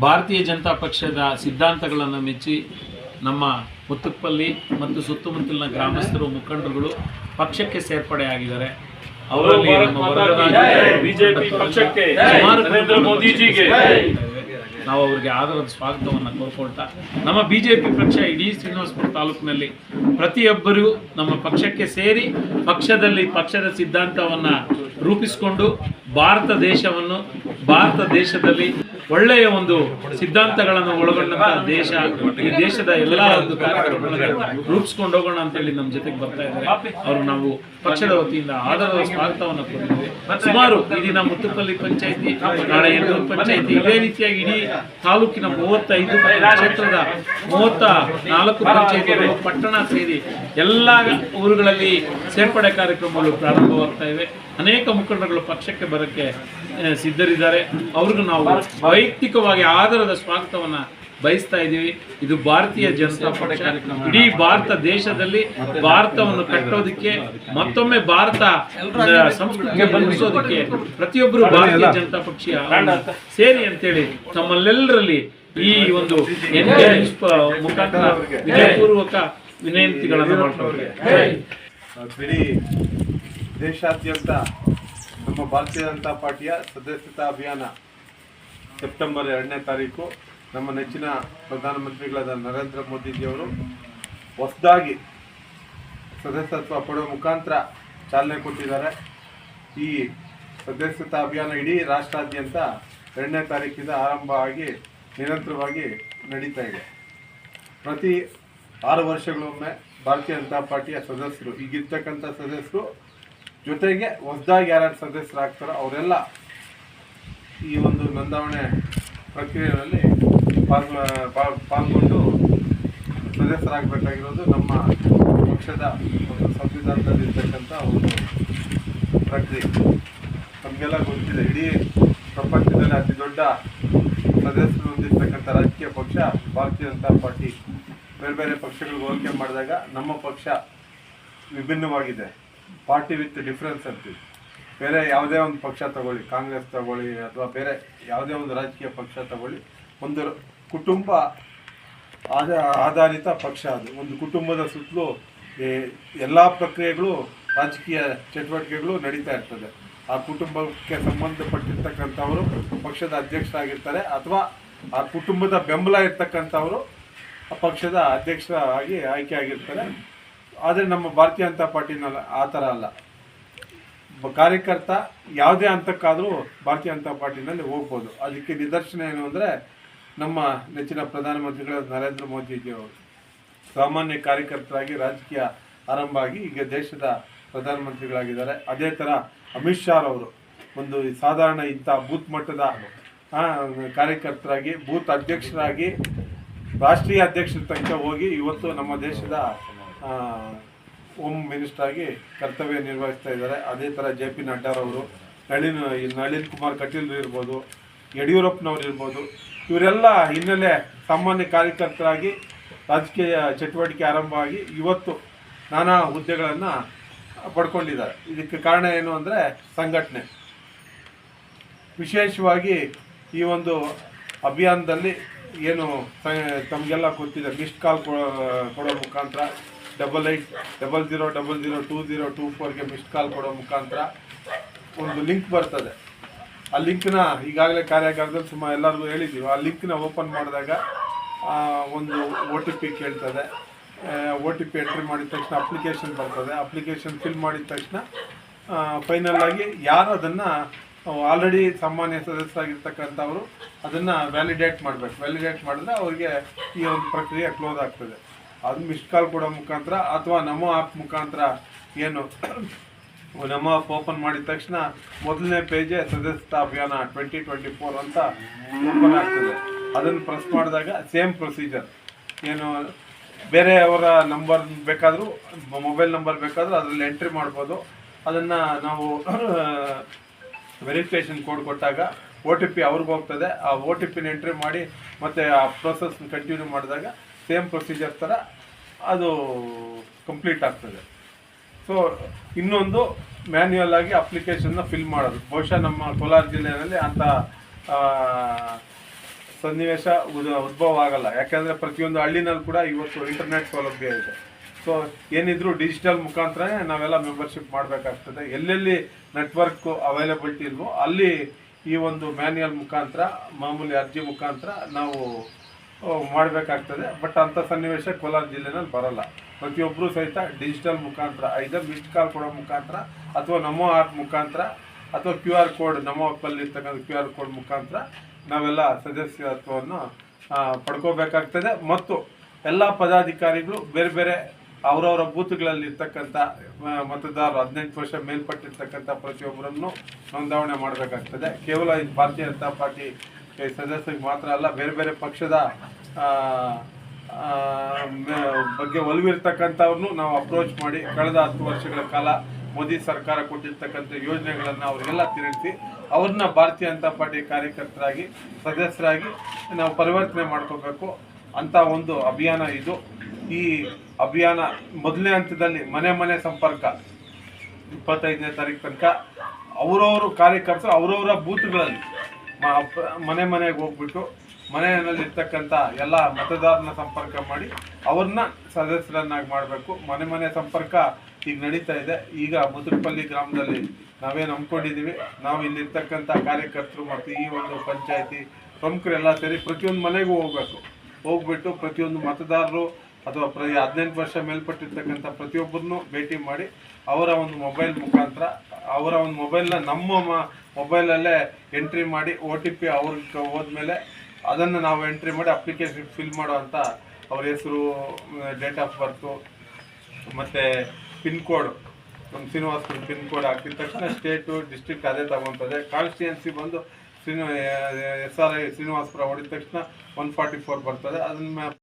ಭಾರತೀಯ ಜನತಾ ಪಕ್ಷದ ಸಿದ್ಧಾಂತಗಳನ್ನು ಮೆಚ್ಚಿ ನಮ್ಮ ಮುತ್ತುಪ್ಪಲ್ಲಿ ಮತ್ತು ಸುತ್ತಮುತ್ತಲಿನ ಗ್ರಾಮಸ್ಥರು ಮುಖಂಡರುಗಳು ಪಕ್ಷಕ್ಕೆ ಸೇರ್ಪಡೆ ಆಗಿದ್ದಾರೆ ಅವರಲ್ಲಿ ಬಿಜೆಪಿ ಪಕ್ಷಕ್ಕೆ. ನರೇಂದ್ರ ಮೋದಿಜಿಗೆ. ನಾವು ಅವರಿಗೆ ಆಧಾರದ ಸ್ವಾಗತವನ್ನು ಕೋರ್ಕೊಳ್ತಾ ನಮ್ಮ ಬಿಜೆಪಿ ಪಕ್ಷ ಇಡೀ ಶ್ರೀನಿವಾಸಪುರ ತಾಲೂಕಿನಲ್ಲಿ ಪ್ರತಿಯೊಬ್ಬರೂ ನಮ್ಮ ಪಕ್ಷಕ್ಕೆ ಸೇರಿ ಪಕ್ಷದಲ್ಲಿ ಪಕ್ಷದ ಸಿದ್ಧಾಂತವನ್ನು ರೂಪಿಸಿಕೊಂಡು ಭಾರತ ದೇಶವನ್ನು ಭಾರತ ದೇಶದಲ್ಲಿ ಒಳ್ಳೆಯ ಒಂದು ಸಿದ್ಧಾಂತಗಳನ್ನು ಒಳಗೊಂಡಂತ ದೇಶ, ಈ ದೇಶದ ಎಲ್ಲ ಒಂದು ಕಾರ್ಯಕ್ರಮಗಳನ್ನು ರೂಪಿಸ್ಕೊಂಡು ಹೋಗೋಣ ಅಂತೇಳಿ ನಮ್ಮ ಜೊತೆಗೆ ಬರ್ತಾ ಇದ್ದಾರೆ. ಅವರು ನಾವು ಪಕ್ಷದ ವತಿಯಿಂದ ಆಧಾರದ ಸ್ವಾಗತವನ್ನು ಕೊಟ್ಟಿದ್ದೇವೆ ಸುಮಾರು ಈ ದಿನ ಮುತ್ತುಪಲ್ಲಿ ಪಂಚಾಯತಿ, ನಾಳೆ ಎಣ್ಣೂರು ಪಂಚಾಯತಿ, ಇದೇ ರೀತಿಯಾಗಿ ಇಡೀ ತಾಲೂಕಿನ ಮೂವತ್ತೈದು ಕ್ಷೇತ್ರದ ಮೂವತ್ತ ನಾಲ್ಕು ಪಂಚಾಯತಿಗಳು ಪಟ್ಟಣ ಸೇರಿ ಎಲ್ಲ ಊರುಗಳಲ್ಲಿ ಸೇರ್ಪಡೆ ಕಾರ್ಯಕ್ರಮಗಳು ಪ್ರಾರಂಭವಾಗ್ತಾ ಇವೆ. ಅನೇಕ ಮುಖಂಡರುಗಳು ಪಕ್ಷಕ್ಕೆ ಬರೋಕ್ಕೆ ಸಿದ್ಧರಿದ್ದಾರೆ. ಅವ್ರಿಗೂ ನಾವು ವೈಯಕ್ತಿಕವಾಗಿ ಆಧಾರದ ಸ್ವಾಗತವನ್ನ ಬಯಸ್ತಾ ಇದ್ದೀವಿ. ಇದು ಭಾರತೀಯ ಜನತಾ ಪಕ್ಷ. ಇಡೀ ಭಾರತ ದೇಶದಲ್ಲಿ ಭಾರತವನ್ನು ಕಟ್ಟೋದಕ್ಕೆ ಮತ್ತೊಮ್ಮೆ ಭಾರತ ಸಂಸ್ಕೃತಿಗೆ ಬಂಧಿಸೋದಕ್ಕೆ ಪ್ರತಿಯೊಬ್ಬರು ಭಾರತೀಯ ಜನತಾ ಪಕ್ಷ ಸೇರಿ ಅಂತೇಳಿ ತಮ್ಮಲ್ಲೆಲ್ಲರಲ್ಲಿ ಈ ಒಂದು ಮುಖಾಂತರ ವಿಜಯಪೂರ್ವಕ ವಿನಂತಿಗಳನ್ನು ಮಾಡ್ತಾರೆ ಇಡೀ ದೇಶಾದ್ಯಂತ ನಮ್ಮ ಭಾರತೀಯ ಜನತಾ ಪಾರ್ಟಿಯ ಸದಸ್ಯತಾ ಅಭಿಯಾನ ಸೆಪ್ಟೆಂಬರ್ ಎರಡನೇ ತಾರೀಕು ನಮ್ಮ ನೆಚ್ಚಿನ ಪ್ರಧಾನಮಂತ್ರಿಗಳಾದ ನರೇಂದ್ರ ಮೋದಿಜಿಯವರು ಹೊಸದಾಗಿ ಸದಸ್ಯತ್ವ ಪಡೆಯುವ ಮುಖಾಂತರ ಚಾಲನೆ ಕೊಟ್ಟಿದ್ದಾರೆ. ಈ ಸದಸ್ಯತಾ ಅಭಿಯಾನ ಇಡೀ ರಾಷ್ಟ್ರಾದ್ಯಂತ ಎರಡನೇ ತಾರೀಕಿಂದ ಆರಂಭ ಆಗಿ ನಿರಂತರವಾಗಿ ನಡೀತಾ ಇದೆ. ಪ್ರತಿ ಆರು ವರ್ಷಗಳೊಮ್ಮೆ ಭಾರತೀಯ ಜನತಾ ಪಾರ್ಟಿಯ ಸದಸ್ಯರು, ಈಗಿರ್ತಕ್ಕಂಥ ಸದಸ್ಯರು ಜೊತೆಗೆ ಹೊಸದಾಗಿ ಯಾರ್ಯಾರು ಸದಸ್ಯರಾಗ್ತಾರೋ ಅವರೆಲ್ಲ ಈ ಒಂದು ನೋಂದಾವಣೆ ಪ್ರಕ್ರಿಯೆಯಲ್ಲಿ ಪಾಲ್ಗೊ ಪಾಲ್ಗೊಂಡು ಸದಸ್ಯರಾಗಬೇಕಾಗಿರೋದು ನಮ್ಮ ಪಕ್ಷದ ಒಂದು ಸಂವಿಧಾನದಲ್ಲಿ ಇರ್ತಕ್ಕಂಥ ಒಂದು ಪ್ರಕ್ರಿಯೆ. ನಮಗೆಲ್ಲ ಗೊತ್ತಿದೆ, ಇಡೀ ಪ್ರಪಂಚದಲ್ಲಿ ಅತಿ ದೊಡ್ಡ ಸದಸ್ಯರು ಹೊಂದಿರ್ತಕ್ಕಂಥ ರಾಜಕೀಯ ಪಕ್ಷ ಭಾರತೀಯ ಜನತಾ ಪಾರ್ಟಿ. ಬೇರೆ ಬೇರೆ ಪಕ್ಷಗಳಿಗೆ ಹೋಲಿಕೆ ಮಾಡಿದಾಗ ನಮ್ಮ ಪಕ್ಷ ವಿಭಿನ್ನವಾಗಿದೆ. ಪಾರ್ಟಿ ವಿತ್ ಡಿಫ್ರೆನ್ಸ್ ಅಂತೀವಿ. ಬೇರೆ ಯಾವುದೇ ಒಂದು ಪಕ್ಷ ತಗೊಳ್ಳಿ, ಕಾಂಗ್ರೆಸ್ ತಗೊಳ್ಳಿ ಅಥವಾ ಬೇರೆ ಯಾವುದೇ ಒಂದು ರಾಜಕೀಯ ಪಕ್ಷ ತಗೊಳ್ಳಿ, ಒಂದು ಕುಟುಂಬ ಆಧಾರಿತ ಪಕ್ಷ ಅದು. ಒಂದು ಕುಟುಂಬದ ಸುತ್ತಲೂ ಎಲ್ಲ ಪ್ರಕ್ರಿಯೆಗಳು, ರಾಜಕೀಯ ಚಟುವಟಿಕೆಗಳು ನಡೀತಾ ಇರ್ತದೆ. ಆ ಕುಟುಂಬಕ್ಕೆ ಸಂಬಂಧಪಟ್ಟಿರ್ತಕ್ಕಂಥವರು ಪಕ್ಷದ ಅಧ್ಯಕ್ಷರಾಗಿರ್ತಾರೆ ಅಥವಾ ಆ ಕುಟುಂಬದ ಬೆಂಬಲ ಇರ್ತಕ್ಕಂಥವರು ಆ ಪಕ್ಷದ ಅಧ್ಯಕ್ಷರಾಗಿ ಆಯ್ಕೆ ಆಗಿರ್ತಾರೆ. ಆದರೆ ನಮ್ಮ ಭಾರತೀಯ ಜನತಾ ಪಾರ್ಟಿನಲ್ಲ ಆ ಥರ ಅಲ್ಲ. ಕಾರ್ಯಕರ್ತ ಯಾವುದೇ ಹಂತಕ್ಕಾದರೂ ಭಾರತೀಯ ಜನತಾ ಪಾರ್ಟಿನಲ್ಲಿ ಹೋಗ್ಬೋದು. ಅದಕ್ಕೆ ನಿದರ್ಶನ ಏನು ಅಂದರೆ ನಮ್ಮ ನೆಚ್ಚಿನ ಪ್ರಧಾನಮಂತ್ರಿಗಳ ನರೇಂದ್ರ ಮೋದಿಜಿಯವರು ಸಾಮಾನ್ಯ ಕಾರ್ಯಕರ್ತರಾಗಿ ರಾಜಕೀಯ ಆರಂಭ ಆಗಿ ಈಗ ದೇಶದ ಪ್ರಧಾನಮಂತ್ರಿಗಳಾಗಿದ್ದಾರೆ. ಅದೇ ಥರ ಅಮಿತ್ ಶಾ ಅವರು ಒಂದು ಸಾಧಾರಣ ಇಂಥ ಬೂತ್ ಮಟ್ಟದ ಕಾರ್ಯಕರ್ತರಾಗಿ, ಬೂತ್ ಅಧ್ಯಕ್ಷರಾಗಿ, ರಾಷ್ಟ್ರೀಯ ಅಧ್ಯಕ್ಷರ ತನಕ ಹೋಗಿ ಇವತ್ತು ನಮ್ಮ ದೇಶದ ಹೋಮ್ ಆಗಿ ಕರ್ತವ್ಯ ನಿರ್ವಹಿಸ್ತಾ ಇದ್ದಾರೆ. ಅದೇ ಥರ ಜೆ ಪಿ ನಡ್ಡಾರವರು ನಳಿನ್ ನಳಿನ್ ಕುಮಾರ್ ಕಟೀಲ್ ಇರ್ಬೋದು, ಯಡಿಯೂರಪ್ಪನವ್ರು ಇರ್ಬೋದು, ಇವರೆಲ್ಲ ಹಿನ್ನೆಲೆ ಸಾಮಾನ್ಯ ಕಾರ್ಯಕರ್ತರಾಗಿ ರಾಜಕೀಯ ಚಟುವಟಿಕೆ ಆರಂಭ ಆಗಿ ಇವತ್ತು ನಾನಾ ಹುದ್ದೆಗಳನ್ನು ಪಡ್ಕೊಂಡಿದ್ದಾರೆ. ಇದಕ್ಕೆ ಕಾರಣ ಏನು ಅಂದರೆ ಸಂಘಟನೆ. ವಿಶೇಷವಾಗಿ ಈ ಒಂದು ಅಭಿಯಾನದಲ್ಲಿ ಏನು ತಮಗೆಲ್ಲ ಗೊತ್ತಿದೆ ಮಿಸ್ಡ್ ಕಾಲ್ ಕೊಡೋ ಮುಖಾಂತರ double eight double zero double zero two zero two ಫೋರ್ಗೆ missed call ಕೊಡೋ ಮುಖಾಂತರ ಒಂದು ಲಿಂಕ್ ಬರ್ತದೆ. ಆ ಲಿಂಕ್ನ ಈಗಾಗಲೇ ಕಾರ್ಯಾಗಾರದಲ್ಲಿ ಸುಮಾರು ಎಲ್ಲರಿಗೂ ಹೇಳಿದ್ದೀವಿ. ಆ ಲಿಂಕ್ನ ಓಪನ್ ಮಾಡಿದಾಗ ಒಂದು ಒ ಟಿ ಪಿ ಕೇಳ್ತದೆ. ಒ ಟಿ ಪಿ ಎಂಟ್ರಿ ಮಾಡಿದ ತಕ್ಷಣ ಅಪ್ಲಿಕೇಶನ್ ಬರ್ತದೆ. ಅಪ್ಲಿಕೇಶನ್ ಫಿಲ್ ಮಾಡಿದ ತಕ್ಷಣ ಫೈನಲ್ ಆಗಿ ಯಾರು ಅದನ್ನು ಆಲ್ರೆಡಿ ಸಾಮಾನ್ಯ ಸದಸ್ಯರಾಗಿರ್ತಕ್ಕಂಥವ್ರು ಅದನ್ನು ವ್ಯಾಲಿಡೇಟ್ ಮಾಡಬೇಕು. ವ್ಯಾಲಿಡೇಟ್ ಮಾಡಿದ್ರೆ ಅವರಿಗೆ ಈ ಒಂದು ಪ್ರಕ್ರಿಯೆ ಕ್ಲೋಸ್ ಆಗ್ತದೆ. ಅದು ಮಿಸ್ ಕಾಲ್ ಕೊಡೋ ಮುಖಾಂತರ ಅಥವಾ ನಮೋ ಆ್ಯಪ್ ಮುಖಾಂತರ ಏನು ನಮ್ಮ ಆಪ್ ಓಪನ್ ಮಾಡಿದ ತಕ್ಷಣ ಮೊದಲನೇ ಪೇಜೇ ಸದಸ್ಯತಾ ಅಭಿಯಾನ ಟ್ವೆಂಟಿ ಟ್ವೆಂಟಿ ಫೋರ್ ಅಂತ ಓಪನ್ ಆಗ್ತದೆ. ಅದನ್ನು ಪ್ರೆಸ್ ಮಾಡಿದಾಗ ಸೇಮ್ ಪ್ರೊಸೀಜರ್ ಏನು ಬೇರೆಯವರ ನಂಬರ್ ಬೇಕಾದರೂ ಮೊಬೈಲ್ ನಂಬರ್ ಬೇಕಾದರೂ ಅದರಲ್ಲಿ ಎಂಟ್ರಿ ಮಾಡ್ಬೋದು. ಅದನ್ನು ನಾವು ವೆರಿಫಿಕೇಷನ್ ಕೋಡ್ ಕೊಟ್ಟಾಗ ಓ ಟಿ ಪಿ ಅವ್ರಿಗೆ ಹೋಗ್ತದೆ. ಆ ಒ ಟಿ ಪಿನ ಎಂಟ್ರಿ ಮಾಡಿ ಮತ್ತು ಆ ಪ್ರೋಸೆಸ್ ಕಂಟಿನ್ಯೂ ಮಾಡಿದಾಗ ಸೇಮ್ ಪ್ರೊಸೀಜರ್ ಥರ ಅದು ಕಂಪ್ಲೀಟ್ ಆಗ್ತದೆ. ಸೊ ಇನ್ನೊಂದು ಮ್ಯಾನ್ಯುಯಲ್ ಆಗಿ ಅಪ್ಲಿಕೇಶನ್ನ ಫಿಲ್ ಮಾಡೋದು. ಬಹುಶಃ ನಮ್ಮ ಕೋಲಾರ ಜಿಲ್ಲೆಯಲ್ಲಿ ಅಂಥ ಸನ್ನಿವೇಶ ಉದ- ಉದ್ಭವ ಆಗಲ್ಲ. ಯಾಕಂದ್ರೆ ಪ್ರತಿಯೊಂದು ಹಳ್ಳಿನಲ್ಲಿ ಕೂಡ ಇವತ್ತು ಇಂಟರ್ನೆಟ್ ಸೌಲಭ್ಯ ಇದೆ. ಸೊ ಏನಿದ್ರು ಡಿಜಿಟಲ್ ಮುಖಾಂತರನೇ ನಾವೆಲ್ಲ ಮೆಂಬರ್ಶಿಪ್ ಮಾಡಬೇಕಾಗ್ತದೆ. ಎಲ್ಲೆಲ್ಲಿ ನೆಟ್ವರ್ಕ್ ಅವೈಲಬಿಲಿಟಿ ಇಲ್ವೋ ಅಲ್ಲಿ ಈ ಒಂದು ಮ್ಯಾನ್ಯಲ್ ಮುಖಾಂತರ, ಮಾಮೂಲಿ ಅರ್ಜಿ ಮುಖಾಂತರ ನಾವು ಮಾಡಬೇಕಾಗ್ತದೆ. ಬಟ್ ಅಂಥ ಸನ್ನಿವೇಶ ಕೋಲಾರ ಜಿಲ್ಲೆನಲ್ಲಿ ಬರಲ್ಲ. ಪ್ರತಿಯೊಬ್ಬರು ಸಹಿತ ಡಿಜಿಟಲ್ ಮುಖಾಂತರ ಐದರ್ ಮಿಸ್ಡ್ ಕಾಲ್ ಕೊಡೋ ಮುಖಾಂತರ ಅಥವಾ ನಮೋ ಆ್ಯಪ್ ಮುಖಾಂತರ ಅಥವಾ ಕ್ಯೂ ಆರ್ ಕೋಡ್ ನಮೋ ಆ್ಯಪಲ್ಲಿ ಇರ್ತಕ್ಕಂಥ ಕ್ಯೂ ಆರ್ ಕೋಡ್ ಮುಖಾಂತರ ನಾವೆಲ್ಲ ಸದಸ್ಯತ್ವವನ್ನು ಪಡ್ಕೋಬೇಕಾಗ್ತದೆ. ಮತ್ತು ಎಲ್ಲ ಪದಾಧಿಕಾರಿಗಳು ಬೇರೆ ಬೇರೆ ಅವರವರ ಬೂತ್ಗಳಲ್ಲಿ ಇರ್ತಕ್ಕಂಥ ಮತದಾರರು ಹದಿನೆಂಟು ವರ್ಷ ಮೇಲ್ಪಟ್ಟಿರ್ತಕ್ಕಂಥ ಪ್ರತಿಯೊಬ್ಬರನ್ನು ನೋಂದಾವಣೆ ಮಾಡಬೇಕಾಗ್ತದೆ. ಕೇವಲ ಇದು ಭಾರತೀಯ ಜನತಾ ಪಾರ್ಟಿ ಸದಸ್ಯರಿಗೆ ಮಾತ್ರ ಅಲ್ಲ, ಬೇರೆ ಬೇರೆ ಪಕ್ಷದ ಬಗ್ಗೆ ಒಲವಿರ್ತಕ್ಕಂಥವ್ರನ್ನು ನಾವು ಅಪ್ರೋಚ್ ಮಾಡಿ ಕಳೆದ ಹತ್ತು ವರ್ಷಗಳ ಕಾಲ ಮೋದಿ ಸರ್ಕಾರ ಕೊಟ್ಟಿರ್ತಕ್ಕಂಥ ಯೋಜನೆಗಳನ್ನು ಅವರಿಗೆಲ್ಲ ತಿಳಿಸಿ ಅವ್ರನ್ನ ಭಾರತೀಯ ಜನತಾ ಪಾರ್ಟಿ ಕಾರ್ಯಕರ್ತರಾಗಿ, ಸದಸ್ಯರಾಗಿ ನಾವು ಪರಿವರ್ತನೆ ಮಾಡ್ಕೋಬೇಕು. ಅಂತ ಒಂದು ಅಭಿಯಾನ ಇದು. ಈ ಅಭಿಯಾನ ಮೊದಲನೇ ಹಂತದಲ್ಲಿ ಮನೆ ಮನೆ ಸಂಪರ್ಕ ಇಪ್ಪತ್ತೈದನೇ ತಾರೀಕು ತನಕ, ಅವರವರು ಕಾರ್ಯಕರ್ತರು ಅವರವರ ಬೂತ್ಗಳಲ್ಲಿ ಮನೆ ಮನೆಗೆ ಹೋಗ್ಬಿಟ್ಟು ಮನೆಯಲ್ಲಿ ಇರ್ತಕ್ಕಂಥ ಎಲ್ಲ ಮತದಾರನ ಸಂಪರ್ಕ ಮಾಡಿ ಅವ್ರನ್ನ ಸದಸ್ಯರನ್ನಾಗಿ ಮಾಡಬೇಕು. ಮನೆ ಮನೆ ಸಂಪರ್ಕ ಈಗ ನಡೀತಾ ಇದೆ. ಈಗ ಮುದ್ರಪಲ್ಲಿ ಗ್ರಾಮದಲ್ಲಿ ನಾವೇನು ನಂಬ್ಕೊಂಡಿದ್ದೀವಿ. ನಾವು ಇಲ್ಲಿರ್ತಕ್ಕಂಥ ಕಾರ್ಯಕರ್ತರು ಮತ್ತು ಈ ಒಂದು ಪಂಚಾಯತಿ ಪ್ರಮುಖರೆಲ್ಲ ಸೇರಿ ಪ್ರತಿಯೊಂದು ಮನೆಗೂ ಹೋಗಬೇಕು. ಹೋಗ್ಬಿಟ್ಟು ಪ್ರತಿಯೊಂದು ಮತದಾರರು ಅಥವಾ ಪ್ರತಿ ಹದಿನೆಂಟು ವರ್ಷ ಮೇಲ್ಪಟ್ಟಿರ್ತಕ್ಕಂಥ ಪ್ರತಿಯೊಬ್ಬರನ್ನು ಭೇಟಿ ಮಾಡಿ ಅವರ ಒಂದು ಮೊಬೈಲ್ ಮುಖಾಂತರ, ಅವರ ಒಂದು ಮೊಬೈಲ್ನ ನಮ್ಮ ಮೊಬೈಲಲ್ಲೇ ಎಂಟ್ರಿ ಮಾಡಿ ಒ ಟಿ ಪಿ ಅವ್ರಿಗೆ ಹೋದ್ಮೇಲೆ ಅದನ್ನು ನಾವು ಎಂಟ್ರಿ ಮಾಡಿ ಅಪ್ಲಿಕೇಶನ್ ಫಿಲ್ ಮಾಡೋ ಅಂತ ಅವ್ರ ಹೆಸರು, ಡೇಟ್ ಆಫ್ ಬರ್ತು, ಮತ್ತು ಪಿನ್ ಕೋಡ್, ನಮ್ಮ ಶ್ರೀನಿವಾಸ್ ಪಿನ್ ಕೋಡ್ ಹಾಕಿದ ತಕ್ಷಣ ಸ್ಟೇಟು ಡಿಸ್ಟಿಕ್ ಅದೇ ತಗೊತದೆ. ಕಾನ್ಸ್ಟಿಟ್ಯೂನ್ಸಿ ಬಂದು Srini S R I Srinivasapura ಹೊಡಿದ ತಕ್ಷಣ ಒನ್ ಫಾರ್ಟಿ ಫೋರ್ ಬರ್ತದೆ. ಅದನ್ನ